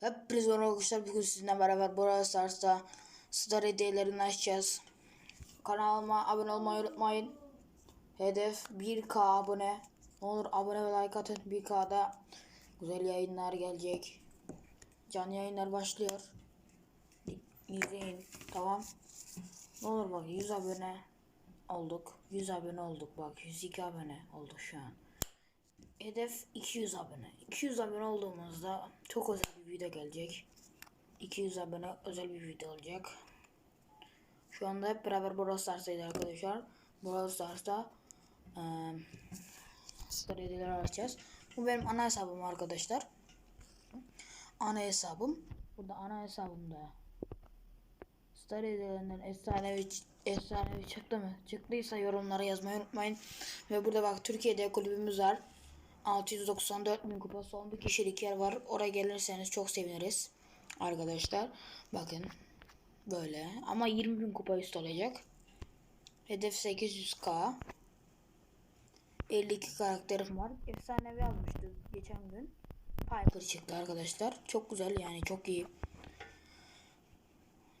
Hepiniz merhaba arkadaşlar. Bugün sizinle beraber Brawl Stars'ta star hediyelerini açacağız. Kanalıma abone olmayı unutmayın. Hedef 1K abone. Ne olur abone ve like atın. 1K'da güzel yayınlar gelecek. Canlı yayınlar başlıyor. İzleyin. Tamam. Ne olur bak 100 abone olduk. 100 abone olduk bak. 102 abone olduk şu an. Hedef 200 abone. 200 abone olduğumuzda çok özel bir video gelecek. 200 abone özel bir video olacak. Şu anda hep beraber Brawl Stars'tayız arkadaşlar. Brawl Stars'ta Star hediyeleri açacağız. Bu benim ana hesabım arkadaşlar. Ana hesabım. Burada ana hesabımda Star hediyelerinden efsanevi, efsanevi çıktı mı? Çıktıysa yorumlara yazmayı unutmayın. Ve burada bak Türkiye'de kulübümüz var. 694 bin kupa son bir kişilik yer var. Oraya gelirseniz çok seviniriz. Arkadaşlar bakın böyle ama 20 bin kupa üstü olacak. Hedef 800k. 52 karakterim var. Efsanevi almıştı geçen gün. Piper çıktı arkadaşlar. Çok güzel yani çok iyi.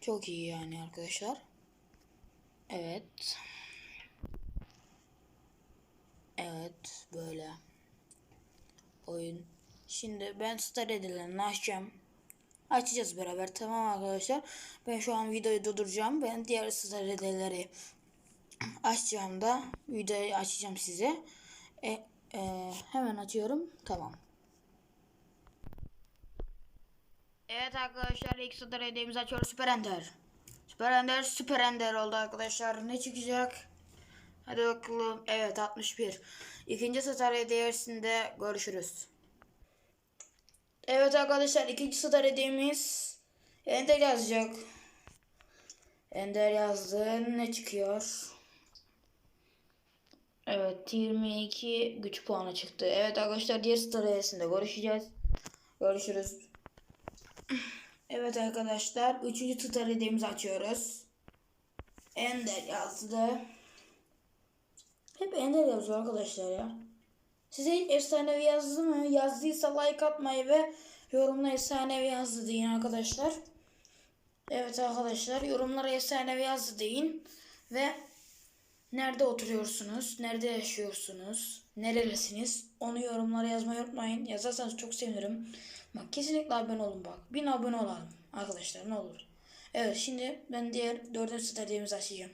Çok iyi yani arkadaşlar. Evet. Evet böyle oyun. Şimdi ben star edilerini açacağım. Açacağız beraber tamam arkadaşlar. Ben şu an videoyu durduracağım. Ben diğer star edileri açacağım da videoyu açacağım size. E, e, hemen açıyorum. Tamam. Evet arkadaşlar ilk star hediyemizi açıyoruz. Süper Ender. Süper Ender Süper Ender oldu arkadaşlar. Ne çıkacak? Hadi bakalım. Evet 61. İkinci star hediyesinde görüşürüz. Evet arkadaşlar ikinci star hediyemiz Ender yazacak. Ender yazdı. Ne çıkıyor? Evet 22 güç puanı çıktı. Evet arkadaşlar diğer star hediyesinde görüşeceğiz. Görüşürüz. Evet arkadaşlar üçüncü star hediyemizi açıyoruz. Ender yazdı. Hep Ender yazıyor arkadaşlar ya. Size hiç efsanevi yazdı mı? Yazdıysa like atmayı ve yorumla efsanevi yazdı deyin arkadaşlar. Evet arkadaşlar yorumlara efsanevi yazdı deyin. Ve nerede oturuyorsunuz? Nerede yaşıyorsunuz? Nerelisiniz? Onu yorumlara yazmayı unutmayın. Yazarsanız çok sevinirim. Bak kesinlikle abone olun bak. Bin abone olalım arkadaşlar ne olur. Evet şimdi ben diğer dördüncü stadiyemizi açacağım.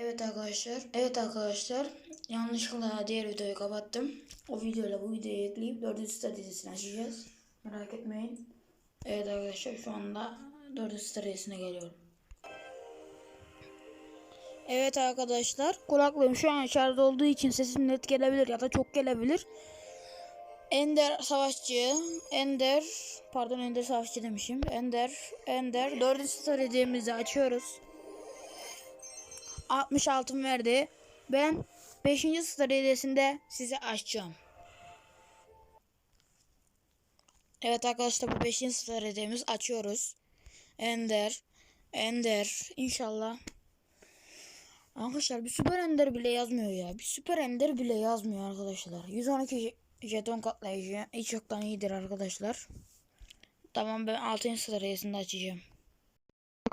Evet arkadaşlar. Evet arkadaşlar. Yanlışlıkla diğer videoyu kapattım. O videoyla bu videoyu ekleyip dördüncü stratejisini açacağız. Merak etmeyin. Evet arkadaşlar şu anda dördüncü stratejisine geliyorum. Evet arkadaşlar. Kulaklığım şu an şarjda olduğu için sesim net gelebilir ya da çok gelebilir. Ender Savaşçı, Ender, pardon Ender Savaşçı demişim. Ender, Ender. Dördüncü stratejimizi açıyoruz. 60 altın verdi. Ben 5. star hediyesinde size açacağım. Evet arkadaşlar bu 5. star hediyemiz açıyoruz. Ender. Ender. İnşallah. Arkadaşlar bir süper ender bile yazmıyor ya. Bir süper ender bile yazmıyor arkadaşlar. 112 jeton katlayıcı. Hiç yoktan iyidir arkadaşlar. Tamam ben 6. star hediyesinde açacağım.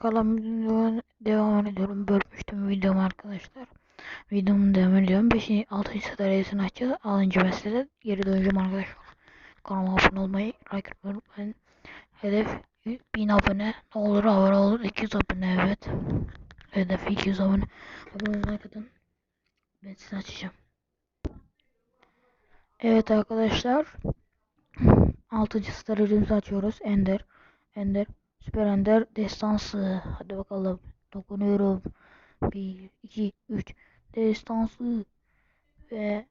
Videoya devam ediyorum. Bölmüştüm videomu arkadaşlar. Videomu devam ediyorum. 5. 6. sadaryasını açacağız. 6. meselede geri döneceğim arkadaşlar. Kanalıma abone olmayı, like atmayı unutmayın. Hedef 1000 abone. Ne olur abone olur. 200 abone evet. Hedef 200 abone. Abone olmayı like atın. Ben size açacağım. Evet arkadaşlar. 6. sadaryamızı açıyoruz. Ender. Ender. Süper Ender destansı. Hadi bakalım. Dokunuyorum. 1, 2, 3. Destansı. Ve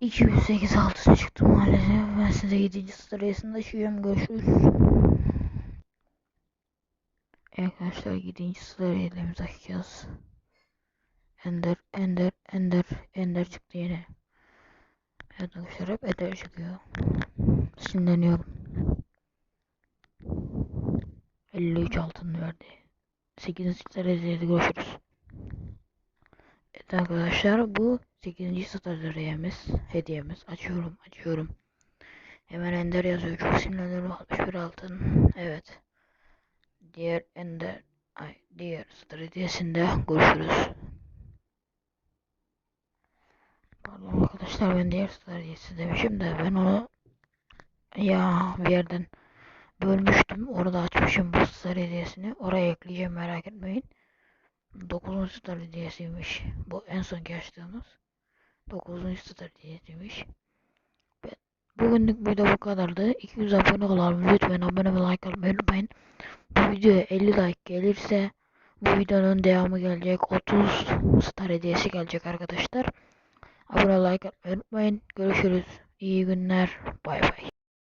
208 altın çıktı maalesef. Ben size 7. sırasında taşıyorum. Görüşürüz. Evet Arkadaşlar 7. sırayı elimizi açacağız. Ender, Ender, Ender, Ender çıktı yine. Evet arkadaşlar hep Ender çıkıyor. Sinirleniyorum. 53 altın verdi. 8. derecede görüşürüz. Evet arkadaşlar bu 8. star hediyemiz. Açıyorum açıyorum. Hemen Ender yazıyor. Çok sinirleniyorum. 61 altın. Evet. Diğer Ender ay diğer Star hediyesinde görüşürüz. Pardon arkadaşlar ben diğer Star hediyesi demişim de ben onu ya bir yerden bölmüştüm. Orada açmışım bu Star hediyesini. Oraya ekleyeceğim merak etmeyin. 9. Star hediyesiymiş. Bu en sonki açtığımız. 9. Star hediyesiymiş. Bugünlük video bu kadardı. 200 abone olalım. Lütfen abone ve like atmayı unutmayın. Bu videoya 50 like gelirse bu videonun devamı gelecek. 30 star hediyesi gelecek arkadaşlar. Abone like atmayı unutmayın. Görüşürüz. İyi günler. Bay bay.